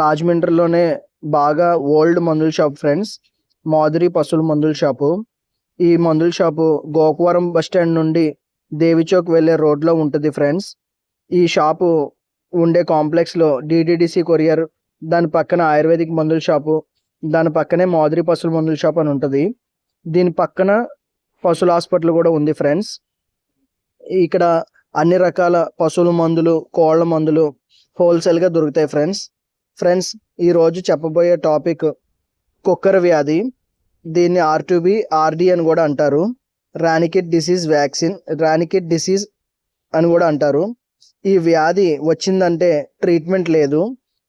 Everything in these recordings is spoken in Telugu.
రాజమండ్రిలోనే బాగా ఓల్డ్ మందుల షాప్ ఫ్రెండ్స్. మాధురి పశువుల మందుల షాపు. ఈ మందుల షాపు గోకవరం బస్ స్టాండ్ నుండి దేవిచౌక్ వెళ్ళే రోడ్లో ఉంటుంది ఫ్రెండ్స్. ఈ షాపు ఉండే కాంప్లెక్స్లో డిటిడిసి కొరియర్ దాని పక్కన ఆయుర్వేదిక్ మందుల షాపు దాని పక్కనే మాధురి పశువుల మందుల షాప్ అని ఉంటుంది. దీని పక్కన పశువుల హాస్పిటల్ కూడా ఉంది ఫ్రెండ్స్. ఇక్కడ అన్ని రకాల పశువుల మందులు కోళ్ళ మందులు హోల్సేల్గా దొరుకుతాయి ఫ్రెండ్స్. ఫ్రెండ్స్ ఈరోజు చెప్పబోయే టాపిక్ కుక్కర్ వ్యాధి. దీన్ని ఆర్టుబి ఆర్డి అని కూడా అంటారు. Ranikhet disease vaccine Ranikhet disease అని కూడా అంటారు. ఈ వ్యాధి వచ్చిందంటే ట్రీట్మెంట్ లేదు.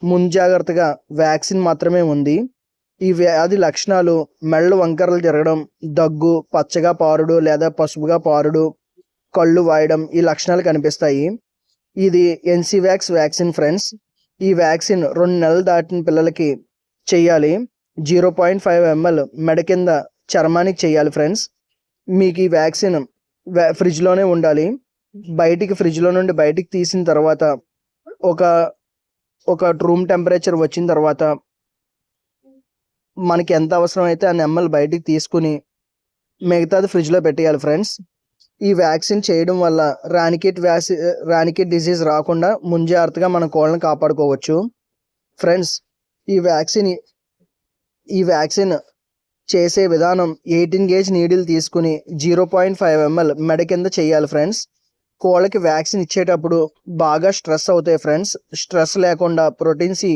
ముంజాగ్రత్తగా వ్యాక్సిన్ మాత్రమే ఉంది. ఈ వ్యాధి లక్షణాలు మెళ్ళు వంకరలు జరగడం దగ్గు పచ్చగా పారుడు లేదా పసుపుగా పారుడు కళ్ళు వాయడం ఈ లక్షణాలు కనిపిస్తాయి. ఇది ఎన్సీవాక్స్ వ్యాక్సిన్ ఫ్రెండ్స్. ఈ వ్యాక్సిన్ రెండు నెలలు దాటిన పిల్లలకి చెయ్యాలి జీరో పాయింట్ ఫైవ్ ఎంఎల్ మెడ కింద చర్మానికి చేయాలి ఫ్రెండ్స్. మీకు ఈ వ్యాక్సిన్ వ్యా- ఫ్రిడ్జ్లోనే ఉండాలి. బయటికి ఫ్రిడ్జ్లో నుండి బయటికి తీసిన తర్వాత ఒక ఒక రూమ్ టెంపరేచర్ వచ్చిన తర్వాత మనకి ఎంత అవసరం అయితే ఆ నెమ్మలు బయటికి తీసుకుని మిగతాది ఫ్రిడ్జ్లో పెట్టేయాలి ఫ్రెండ్స్. ఈ వ్యాక్సిన్ చేయడం వల్ల రానికిట్ వ్యాసి రానికిట్ డిసీజ్ రాకుండా ముంజాగ్రత్తగా మన కోళ్ళని కాపాడుకోవచ్చు. ఫ్రెండ్స్ ఈ వ్యాక్సిన్ ఈ వ్యాక్సిన్ చేసే విధానం ఎయిటీన్ గేజ్ నీడిల్ తీసుకుని జీరో పాయింట్ ఫైవ్ ఎంఎల్ మెడ కింద చేయాలి ఫ్రెండ్స్. కోళ్ళకి వ్యాక్సిన్ ఇచ్చేటప్పుడు బాగా స్ట్రెస్ అవుతాయి ఫ్రెండ్స్. స్ట్రెస్ లేకుండా ప్రోటీన్స్ ఈ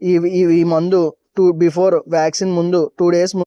ఈ ఈ మందు టూ బిఫోర్ వ్యాక్సిన్ ముందు టూ డేస్